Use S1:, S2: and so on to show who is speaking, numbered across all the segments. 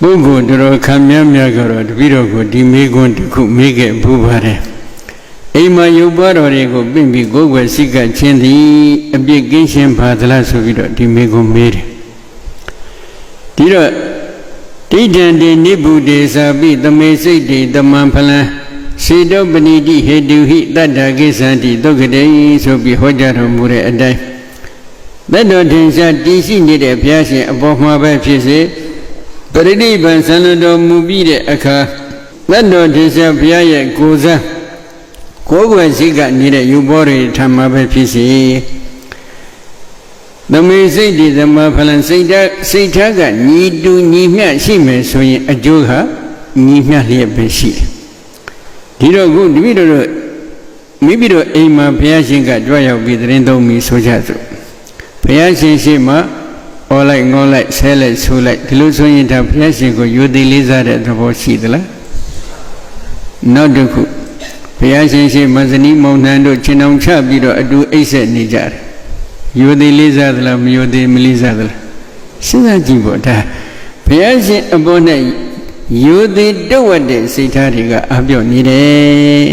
S1: ပုဂ္ဂိုလ်တော်ခံမြတ်မြတ်ကတော့တပည့်တော်ကိုဒီမေခွန်းတစ်ခုမေးခဲ့ဘူးပါတယ်အိမ်မှာရုပ်ပွားတော်တွေကိုပြင့်ပြီးကိုယ်ွယ်စိတ်ကချင်းသည်အပြစ်ကင်းရှင်းပါသလားဆိုပြီးတော့ဒီမေခွန်းမေးတယ်ဒီတော့ဒိဋ္ဌံတေနိဗ္ဗုတေသာပိသမေစိတ်တေတမံဖလံစေတောပဏိတိဟေတုဟိတတ္တကိသန္တိဒုက္ခတေဆိုပြီးဟောကြားတော်မူတဲ့အတိုင်းသတ္တထင်ရှားတည်ရှိနေတဲ့ဘုရားရှင်အပေါ်မှာပဲဖြစ်စေ ပရိနိဗ္ဗာန်ဆန္ဒတော်မူပြီးတဲ့အခါသတ္တထင်ရှားဘုရားရဲ့ကိုယ်စားကိုယ်ွယ်စိတ်ကနေတဲ့ယူဘောတွေထံမှာပဲဖြစ်စေသမေစိတ်ဒီသမဖလံစိတ်ဓာတ်စိတ်ထားကညီတူညီမျှရှိမယ်ဆိုရင်အကျိုးဟာညီမျှလျက်ပဲရှိတယ်ဒီတော့ခုတပည့်တော်တို့မိမိတို့အိမ်မှာဘုရားရှင်ကကြွရောက်ပြီးတရင်သုံးပြီးဆိုကြစို့ဘုရားရှင်ရှိမှ အော်လိုက်ငေါလိုက်ဆဲလိုက်ဆိုလိုက်ဒီလိုဆိုရင်ဒါဘုရားရှင်ကိုယုံသေးလေးစားတဲ့သဘောရှိသလားနောက်တစ်ခုဘုရားရှင်ရှိမဇနီးမောင်နှံတို့ခြေနှောင်ချပြီးတော့အတူအိတ်ဆက်နေကြတယ်ယုံသေးလေးစားသလားမယုံသေးမလေးစားသလားစဉ်းစားကြည့်ပေါ့ဒါဘုရားရှင်အပေါ်နဲ့ယုံသေးတုတ်ဝတ်တဲ့စိတ်ထားတွေကအပြော့နေတယ်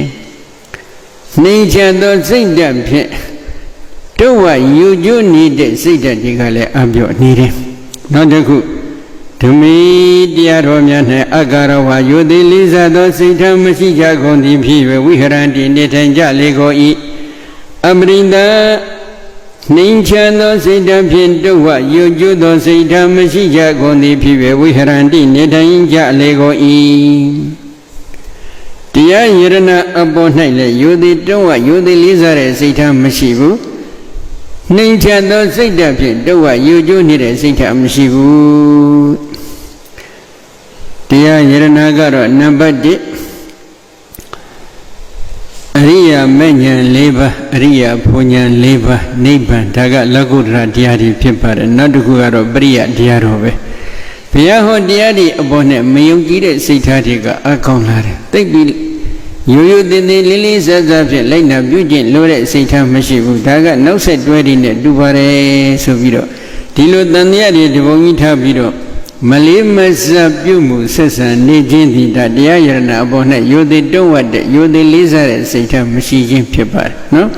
S1: နှိမ်ချသောစိတ်ဓာတ်ဖြင့် တို့ဝယူကျွနေတဲ့စိတ်ဓာတ်တွေကလည်းအပြော့နေတယ်နောက်တစ်ခုဓမေတရားတော်များ၌အကာရဝါယုတိလေးစားသောစိတ်ထားမရှိကြကုန်သည်ဖြစ်၍ဝိဟရန္တိနေထိုင်ကြလေကုန်၏အမရိန္ဒနှိမ်ချသောစိတ်ဓာတ်ဖြင့်တို့ဝယူကျွသောစိတ်ထားမရှိကြကုန်သည်ဖြစ်၍ဝိဟရန္တိနေထိုင်ကြလေကုန်၏တရားယရဏအပေါ်၌လည်းယုတိတုံးဝယုတိလေးစားတဲ့စိတ်ထားမရှိဘူး နှိမ်ချသောစိတ်ဓာတ်ဖြင့်တို့ဝယူကျွနေတဲ့စိတ်ထားမရှိဘူးတရားယရဏကတော့နံပါတ်1အရိယာမဉ္ဇဉ်၄ပါးအရိယာဘုံဉဏ်၄ပါးနိဗ္ဗာန်ဒါကလောကုတ္တရာတရားတွေဖြစ်ပါတယ်နောက်တစ်ခုကတော့ပရိယတရားတော်ပဲဘုရားဟောတရားတွေအပေါ်နဲ့မယုံကြည်တဲ့စိတ်ထားတွေကအကောင်းလာတယ်သိပ်ပြီး ရိုးရိုးသေးသေးလေးလေးစားစားဖြင့်လိုက်နာပြုကျင့်လို့တဲ့စိတ်ထားမရှိဘူးဒါကနောက်ဆက်တွဲတွေနဲ့တူပါတယ်ဆိုပြီးတော့ဒီလိုတန်တရားတွေဒီပုံကြီးထားပြီးတော့မလေးမစပြုမှုဆက်ဆံနေခြင်းဒီဒါတရားယရဏအပေါ်၌ယိုသေးတုံးဝတ်တဲ့ယိုသေးလေးစားတဲ့စိတ်ထားမရှိခြင်းဖြစ်ပါတယ်နော်